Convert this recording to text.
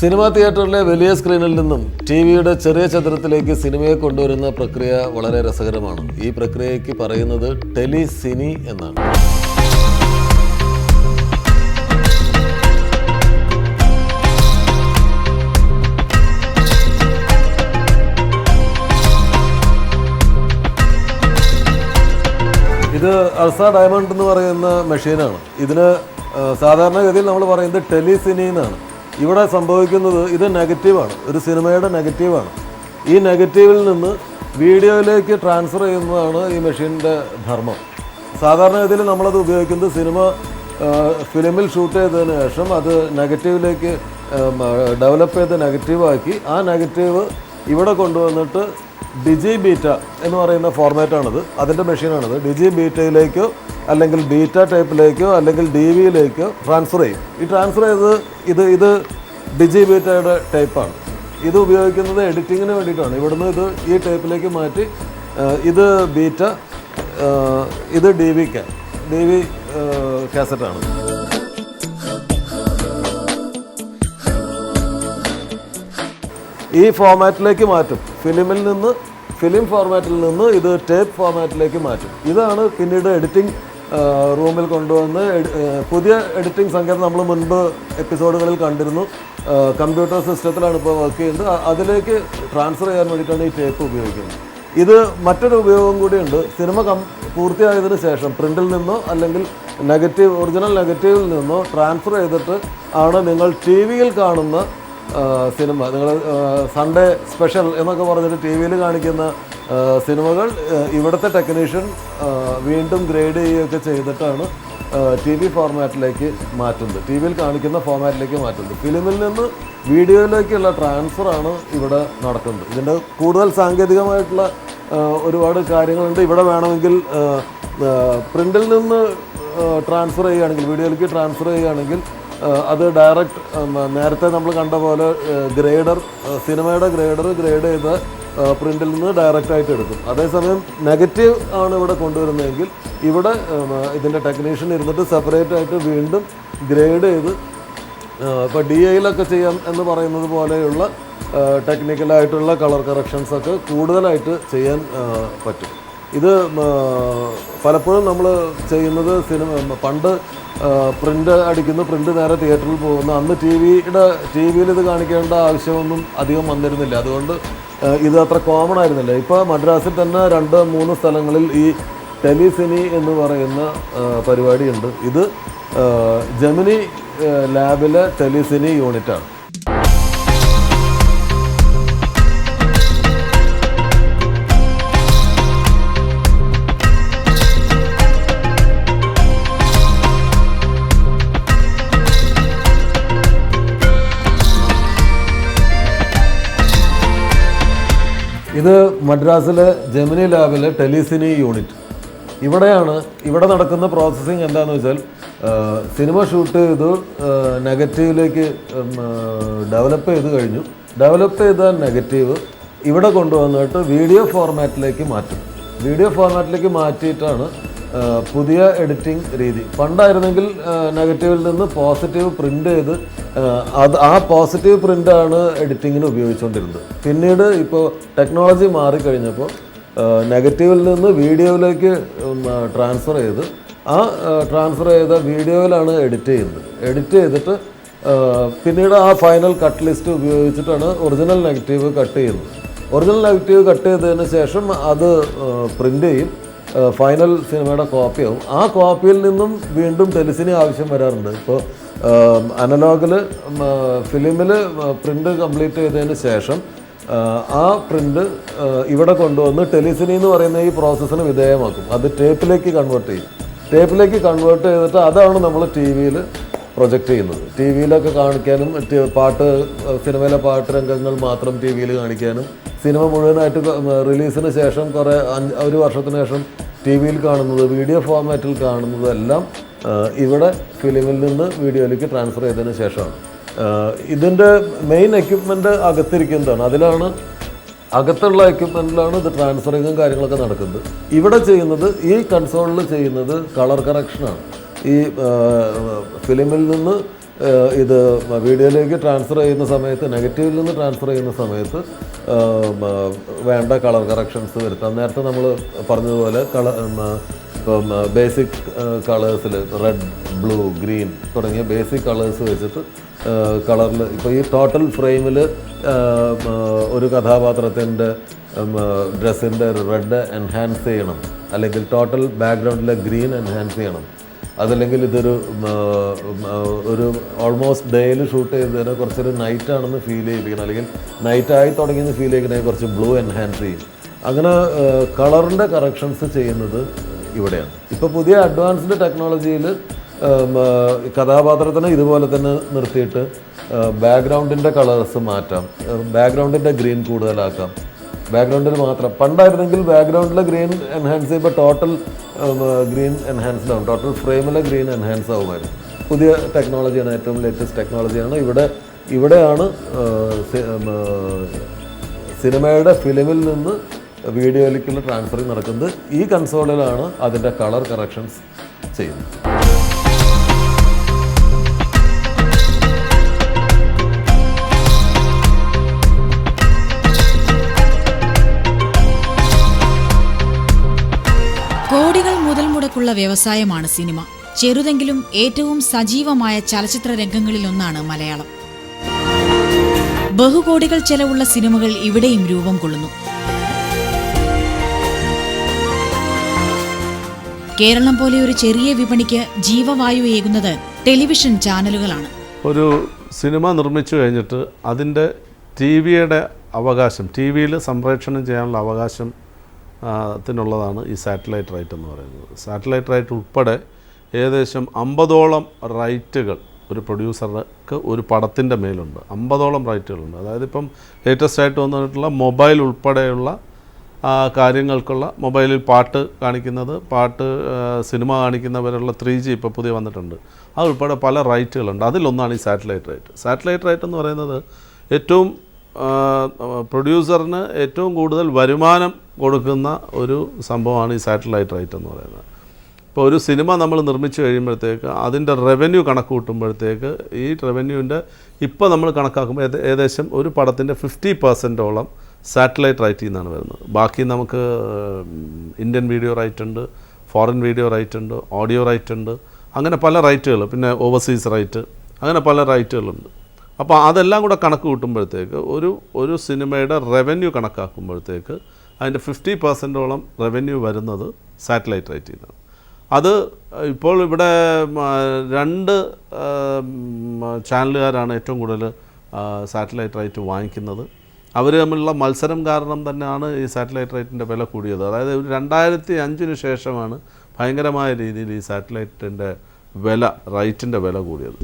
Cinema തിയേറ്ററിലെ വലിയ സ്ക്രീനിൽ നിന്നും ടി വിയുടെ ചെറിയ ചതുരത്തിലേക്ക് സിനിമയെ കൊണ്ടുവരുന്ന പ്രക്രിയ വളരെ രസകരമാണ്. ഈ പ്രക്രിയയ്ക്ക് പറയുന്നത് ടെലിസിനി എന്നാണ്. ഇത് അൾസ ഡയമണ്ട് എന്ന് പറയുന്ന മെഷീനാണ്. ഇതിന് സാധാരണഗതിയിൽ നമ്മൾ പറയുന്നത് ടെലിസിനി എന്നാണ്. ഇവിടെ സംഭവിക്കുന്നത് ഇത് നെഗറ്റീവാണ്. ഒരു സിനിമയുടെ നെഗറ്റീവാണ്. ഈ നെഗറ്റീവിൽ നിന്ന് വീഡിയോയിലേക്ക് ട്രാൻസ്ഫർ ചെയ്യുന്നതാണ് ഈ മെഷീന്റെ ധർമ്മം. സാധാരണഗതിയിൽ നമ്മളത് ഉപയോഗിക്കുന്നത് സിനിമ ഫിലിമിൽ ഷൂട്ട് ചെയ്തതിന് ശേഷം അത് നെഗറ്റീവിലേക്ക് ഡെവലപ്പ് ചെയ്ത് നെഗറ്റീവാക്കി ആ നെഗറ്റീവ് ഇവിടെ കൊണ്ടുവന്നിട്ട് ഡിജി ബീറ്റ എന്ന് പറയുന്ന ഫോർമാറ്റാണിത്. അതിന്റെ മെഷീനാണിത്. ഡിജി ബീറ്റയിലേക്കോ അല്ലെങ്കിൽ ബീറ്റ ടൈപ്പിലേക്കോ അല്ലെങ്കിൽ ഡി വിയിലേക്കോ ട്രാൻസ്ഫർ ചെയ്യും. ഈ ട്രാൻസ്ഫർ ചെയ്ത് ഇത് ഇത് ഡിജി ബീറ്റയുടെ ടൈപ്പാണ്. ഇത് ഉപയോഗിക്കുന്നത് എഡിറ്റിങ്ങിന് വേണ്ടിയിട്ടാണ്. ഇവിടുന്ന് ഇത് ഈ ടൈപ്പിലേക്ക് മാറ്റി ഇത് ബീറ്റ ഇത് D V cam D V കാസറ്റാണ്. ഈ ഫോർമാറ്റിലേക്ക് മാറ്റും. ഫിലിമിൽ നിന്ന് ഫിലിം ഫോർമാറ്റിൽ നിന്ന് ഇത് ടേപ്പ് ഫോർമാറ്റിലേക്ക് മാറ്റും. ഇതാണ് പിന്നീട് എഡിറ്റിംഗ് റൂമിൽ കൊണ്ടുവന്ന് പുതിയ എഡിറ്റിംഗ് സങ്കേതം നമ്മൾ മുൻപ് എപ്പിസോഡുകളിൽ കണ്ടിരുന്നു. കമ്പ്യൂട്ടർ സിസ്റ്റത്തിലാണ് ഇപ്പോൾ വർക്ക് ചെയ്യുന്നത്. അതിലേക്ക് ട്രാൻസ്ഫർ ചെയ്യാൻ വേണ്ടിയിട്ടാണ് ഈ ടേപ്പ് ഉപയോഗിക്കുന്നത്. ഇത് മറ്റൊരു ഉപയോഗം കൂടിയുണ്ട്. സിനിമ കം പൂർത്തിയായതിനു ശേഷം പ്രിന്റിൽ നിന്നോ അല്ലെങ്കിൽ നെഗറ്റീവ് ഒറിജിനൽ നെഗറ്റീവിൽ നിന്നോ ട്രാൻസ്ഫർ ചെയ്തിട്ട് ആണ് നിങ്ങൾ ടി വിയിൽ കാണുന്ന സിനിമ. നിങ്ങൾ സൺഡേ സ്പെഷ്യൽ എന്നൊക്കെ പറഞ്ഞിട്ട് ടി വിയിൽ കാണിക്കുന്ന സിനിമകൾ ഇവിടുത്തെ ടെക്നീഷ്യൻ വീണ്ടും ഗ്രേഡ് ചെയ്യുകയൊക്കെ ചെയ്തിട്ടാണ് ടി വി ഫോർമാറ്റിലേക്ക് മാറ്റുന്നത്. ടി വിയിൽ കാണിക്കുന്ന ഫോർമാറ്റിലേക്ക് മാറ്റുന്നത്. ഫിലിമിൽ നിന്ന് വീഡിയോയിലേക്കുള്ള ട്രാൻസ്ഫറാണ് ഇവിടെ നടക്കുന്നത്. ഇതിന്റെ കൂടുതൽ സാങ്കേതികമായിട്ടുള്ള ഒരുപാട് കാര്യങ്ങളുണ്ട്. ഇവിടെ വേണമെങ്കിൽ പ്രിന്റിൽ നിന്ന് ട്രാൻസ്ഫർ ചെയ്യുകയാണെങ്കിൽ വീഡിയോയിലേക്ക് ട്രാൻസ്ഫർ ചെയ്യുകയാണെങ്കിൽ അത് ഡയറക്റ്റ് നേരത്തെ നമ്മൾ കണ്ട പോലെ ഗ്രേഡർ സിനിമയുടെ ഗ്രേഡർ ഗ്രേഡ് ചെയ്ത് പ്രിന്റിൽ നിന്ന് ഡയറക്റ്റായിട്ട് എടുക്കും. അതേസമയം നെഗറ്റീവ് ആണ് ഇവിടെ കൊണ്ടുവരുന്നതെങ്കിൽ ഇവിടെ ഇതിന്റെ ടെക്നീഷ്യൻ ഇരുന്നിട്ട് സെപ്പറേറ്റ് ആയിട്ട് വീണ്ടും ഗ്രേഡ് ചെയ്ത് ഇപ്പോൾ ഡി ഐയിലൊക്കെ ചെയ്യാം എന്ന് പറയുന്നത് പോലെയുള്ള ടെക്നിക്കലായിട്ടുള്ള കളർ കറക്ഷൻസൊക്കെ കൂടുതലായിട്ട് ചെയ്യാൻ പറ്റും. ഇത് പലപ്പോഴും നമ്മൾ ചെയ്യുന്നത് സിനിമ പണ്ട് പ്രിന്റ് അടിക്കുന്നു പ്രിന്റ് നേരെ തിയേറ്ററിൽ പോകുന്നു. അന്ന് ടി വിയുടെ ടി വിയിൽ ഇത് കാണിക്കേണ്ട ആവശ്യമൊന്നും അധികം വന്നിരുന്നില്ല. അതുകൊണ്ട് ഇത് അത്ര കോമൺ ആയിരുന്നില്ല. ഇപ്പോൾ മദ്രാസിൽ തന്നെ രണ്ട് മൂന്ന് സ്ഥലങ്ങളിൽ ഈ ടെലിസിനി എന്ന് പറയുന്ന പരിപാടിയുണ്ട്. ഇത് ജമിനി ലാബിലെ ടെലിസിനി യൂണിറ്റാണ്. ഇത് മദ്രാസിലെ ജെമിനി ലാബിലെ ടെലിസിനി യൂണിറ്റ്. ഇവിടെയാണ് ഇവിടെ നടക്കുന്ന പ്രോസസ്സിങ് എന്താണെന്ന് വെച്ചാൽ സിനിമ ഷൂട്ട് ചെയ്ത് നെഗറ്റീവിലേക്ക് ഡെവലപ്പ് ചെയ്ത് കഴിഞ്ഞു. ഡെവലപ്പ് ചെയ്ത നെഗറ്റീവ് ഇവിടെ കൊണ്ടുവന്നിട്ട് വീഡിയോ ഫോർമാറ്റിലേക്ക് മാറ്റും. വീഡിയോ ഫോർമാറ്റിലേക്ക് മാറ്റിയിട്ടാണ് പുതിയ എഡിറ്റിംഗ് രീതി. പണ്ടായിരുന്നെങ്കിൽ നെഗറ്റീവിൽ നിന്ന് പോസിറ്റീവ് പ്രിന്റ് ചെയ്ത് അത് ആ പോസിറ്റീവ് പ്രിന്റാണ് എഡിറ്റിങ്ങിന് ഉപയോഗിച്ചുകൊണ്ടിരുന്നത് പിന്നീട് ഇപ്പോൾ ടെക്നോളജി മാറിക്കഴിഞ്ഞപ്പോൾ നെഗറ്റീവിൽ നിന്ന് വീഡിയോയിലേക്ക് ട്രാൻസ്ഫർ ചെയ്ത് ആ ട്രാൻസ്ഫർ ചെയ്ത വീഡിയോയിലാണ് എഡിറ്റ് ചെയ്യുന്നത്. എഡിറ്റ് ചെയ്തിട്ട് പിന്നീട് ആ ഫൈനൽ കട്ട് ലിസ്റ്റ് ഉപയോഗിച്ചിട്ടാണ് ഒറിജിനൽ നെഗറ്റീവ് കട്ട് ചെയ്യുന്നത്. ഒറിജിനൽ നെഗറ്റീവ് കട്ട് ചെയ്തതിന് ശേഷം അത് പ്രിന്റ് ചെയ്യും. ഫൈനൽ സിനിമയുടെ കോപ്പിയാവും ആ കോപ്പിയിൽ നിന്നും വീണ്ടും ടെലിസിനി ആവശ്യം വരാറുണ്ട്. ഇപ്പോൾ അനലോഗിൽ ഫിലിമിൽ പ്രിന്റ് കംപ്ലീറ്റ് ചെയ്തതിന് ശേഷം ആ, പ്രിന്റ് ഇവിടെ കൊണ്ടുവന്ന് ടെലിസിനി എന്ന് പറയുന്ന ഈ പ്രോസസ്സിന് വിധേയമാക്കും. അത് ടേപ്പിലേക്ക് കൺവേർട്ട് ചെയ്യും. ടേപ്പിലേക്ക് കൺവേർട്ട് ചെയ്തിട്ട് അതാണ് നമ്മൾ ടി വിയിൽ പ്രൊജക്റ്റ് ചെയ്യുന്നത്. ടി വിയിലൊക്കെ കാണിക്കാനും പാട്ട് സിനിമയിലെ പാട്ട് രംഗങ്ങൾ മാത്രം ടി വിയിൽ കാണിക്കാനും സിനിമ മുഴുവനായിട്ട് റിലീസിന് ശേഷം കുറേ ഒരു വർഷത്തിന് ശേഷം ടി വിയിൽ കാണുന്നത് വീഡിയോ ഫോർമാറ്റിൽ കാണുന്നതെല്ലാം ഇവിടെ ഫിലിമിൽ നിന്ന് വീഡിയോയിലേക്ക് ട്രാൻസ്ഫർ ചെയ്തതിന് ശേഷമാണ്. ഇതിന്റെ മെയിൻ എക്യുപ്മെന്റ് അകത്തിരിക്കുന്നതാണ്. അതിലാണ് അകത്തുള്ള എക്യുപ്മെന്റിലാണ് ഇത് ട്രാൻസ്ഫറിങ്ങും കാര്യങ്ങളൊക്കെ നടക്കുന്നത്. ഇവിടെ ചെയ്യുന്നത് ഈ കൺസോളിൽ ചെയ്യുന്നത് കളർ കറക്ഷനാണ് ഈ ഫിലിമിൽ നിന്ന് ഇത് വീഡിയോയിലേക്ക് ട്രാൻസ്ഫർ ചെയ്യുന്ന സമയത്ത് നെഗറ്റീവിൽ നിന്ന് ട്രാൻസ്ഫർ ചെയ്യുന്ന സമയത്ത് വേണ്ട കളർ കറക്ഷൻസ് വരുത്താം. നേരത്തെ നമ്മൾ പറഞ്ഞതുപോലെ കളർ ഇപ്പം ബേസിക് കളേഴ്സിൽ റെഡ് ബ്ലൂ ഗ്രീൻ തുടങ്ങിയ ബേസിക് കളേഴ്സ് വെച്ചിട്ട് കളറിൽ ഇപ്പോൾ ഈ ടോട്ടൽ ഫ്രെയിമിൽ ഒരു കഥാപാത്രത്തിന്റെ ഡ്രസ്സിന്റെ റെഡ് എൻഹാൻസ് ചെയ്യണം. അല്ലെങ്കിൽ ടോട്ടൽ ബാക്ക്ഗ്രൗണ്ടിലെ ഗ്രീൻ എൻഹാൻസ് ചെയ്യണം. അതല്ലെങ്കിൽ ഇതൊരു ഒരു ഓൾമോസ്റ്റ് ഡേയിൽ ഷൂട്ട് ചെയ്തതിന് കുറച്ചൊരു നൈറ്റ് ആണെന്ന് ഫീൽ ചെയ്യിപ്പിക്കണം. അല്ലെങ്കിൽ നൈറ്റ് ആയി തുടങ്ങിയെന്ന് ഫീൽ ചെയ്യണമെങ്കിൽ കുറച്ച് ബ്ലൂ എൻഹാൻസ് ചെയ്യും. അങ്ങനെ കളറിന്റെ കറക്ഷൻസ് ചെയ്യുന്നത് ഇവിടെയാണ്. ഇപ്പോൾ പുതിയ അഡ്വാൻസ്ഡ് ടെക്നോളജിയിൽ കഥാപാത്രത്തിനെ ഇതുപോലെ തന്നെ നിർത്തിയിട്ട് ബാക്ക്ഗ്രൗണ്ടിന്റെ കളേഴ്സ് മാറ്റാം. ബാക്ക്ഗ്രൗണ്ടിന്റെ ഗ്രീൻ കൂടുതലാക്കാം. ബാക്ക്ഗ്രൗണ്ടിൽ മാത്രം. പണ്ടായിരുന്നെങ്കിൽ ബാക്ക്ഗ്രൗണ്ടിലെ ഗ്രീൻ എൻഹാൻസ് ചെയ്യുമ്പോൾ ടോട്ടൽ ഗ്രീൻ എൻഹാൻസ്ഡ് ആവും. ടോട്ടൽ ഫ്രെയിമിലെ ഗ്രീൻ എൻഹാൻസ് ആവുമായിരുന്നു. പുതിയ ടെക്നോളജിയാണ് ഏറ്റവും ലേറ്റസ്റ്റ് ടെക്നോളജിയാണ് ഇവിടെ ഇവിടെയാണ് സിനിമയുടെ ഫിലിമിൽ നിന്ന് വീഡിയോയിലേക്കുള്ള ട്രാൻസ്ഫറിങ് നടക്കുന്നത്. ഈ കൺസോളിലാണ് അതിന്റെ കളർ കറക്ഷൻസ് ചെയ്യുന്നത്. മുടക്കുള്ള വ്യവസായമാണ് സിനിമ. ചെറുതെങ്കിലും ഏറ്റവും സജീവമായ ചലച്ചിത്ര രംഗങ്ങളിലൊന്നാണ് മലയാളം. ബഹുകോടികൾ ചെലവുള്ള സിനിമകൾ ഇവിടെയും രൂപം കൊള്ളുന്നു. കേരളം പോലെ ഒരു ചെറിയ വിപണിക്ക് ജീവവായു ഏകുന്നത് ടെലിവിഷൻ ചാനലുകളാണ്. ഒരു സിനിമ നിർമ്മിച്ചു കഴിഞ്ഞിട്ട് അതിന്റെ ടി വിയുടെ അവകാശം ടി വിയിൽ സംപ്രേഷണം ചെയ്യാനുള്ള അവകാശം ത്തിനുള്ളതാണ് ഈ സാറ്റലൈറ്റ് റൈറ്റ് എന്ന് പറയുന്നത്. സാറ്റലൈറ്റ് റൈറ്റ് ഉൾപ്പെടെ ഏകദേശം അമ്പതോളം റൈറ്റുകൾ ഒരു പ്രൊഡ്യൂസർക്ക് ഒരു പടത്തിന്റെ മേലുണ്ട്. അമ്പതോളം റൈറ്റുകളുണ്ട്. അതായത് ഇപ്പം ലേറ്റസ്റ്റ് ആയിട്ട് വന്നിട്ടുള്ള മൊബൈൽ ഉൾപ്പെടെയുള്ള കാര്യങ്ങൾക്കുള്ള മൊബൈലിൽ പാട്ട് കാണിക്കുന്നത് പാട്ട് സിനിമ കാണിക്കുന്നവരുള്ള ത്രീ ജി ഇപ്പോൾ പുതിയ വന്നിട്ടുണ്ട്. അതുൾപ്പെടെ പല റൈറ്റുകളുണ്ട്. അതിലൊന്നാണ് ഈ സാറ്റലൈറ്റ് റൈറ്റ്. സാറ്റലൈറ്റ് റൈറ്റ് എന്ന് പറയുന്നത് ഏറ്റവും പ്രൊഡ്യൂസറിന് ഏറ്റവും കൂടുതൽ വരുമാനം കൊടുക്കുന്ന ഒരു സംഭവമാണ് ഈ സാറ്റലൈറ്റ് റൈറ്റ് എന്ന് പറയുന്നത്. ഇപ്പോൾ ഒരു സിനിമ നമ്മൾ നിർമ്മിച്ചു കഴിയുമ്പോഴത്തേക്ക് അതിന്റെ റവന്യൂ കണക്ക് കൂട്ടുമ്പോഴത്തേക്ക് ഈ റവന്യൂവിന്റെ ഇപ്പോൾ നമ്മൾ കണക്കാക്കുമ്പോൾ ഏകദേശം ഒരു പടത്തിന്റെ ഫിഫ്റ്റി പെർസെന്റോളം സാറ്റലൈറ്റ് റൈറ്റിൽ നിന്നാണ് വരുന്നത്. ബാക്കി നമുക്ക് ഇന്ത്യൻ വീഡിയോ റൈറ്റ് ഉണ്ട് ഫോറിൻ വീഡിയോ റൈറ്റ് ഉണ്ട് ഓഡിയോ റൈറ്റ് ഉണ്ട് അങ്ങനെ പല റൈറ്റുകൾ പിന്നെ ഓവർസീസ് റൈറ്റ് അങ്ങനെ പല റൈറ്റുകളുണ്ട് അപ്പോൾ അതെല്ലാം കൂടെ കണക്ക് കൂട്ടുമ്പോഴത്തേക്ക് ഒരു ഒരു സിനിമയുടെ റവന്യൂ കണക്കാക്കുമ്പോഴത്തേക്ക് അതിന്റെ ഫിഫ്റ്റി പെർസെന്റോളം റവന്യൂ വരുന്നത് സാറ്റലൈറ്റ് റൈറ്റിൽ നിന്നാണ് അത് ഇപ്പോൾ ഇവിടെ രണ്ട് ചാനലുകാരാണ് ഏറ്റവും കൂടുതൽ സാറ്റലൈറ്റ് റൈറ്റ് വാങ്ങിക്കുന്നത്. അവർ തമ്മിലുള്ള മത്സരം കാരണം തന്നെയാണ് ഈ സാറ്റലൈറ്റ് റൈറ്റിന്റെ വില കൂടിയത്. അതായത് രണ്ടായിരത്തി അഞ്ചിന് ശേഷമാണ് ഭയങ്കരമായ രീതിയിൽ ഈ സാറ്റലൈറ്റിന്റെ വില റൈറ്റിന്റെ വില കൂടിയത്.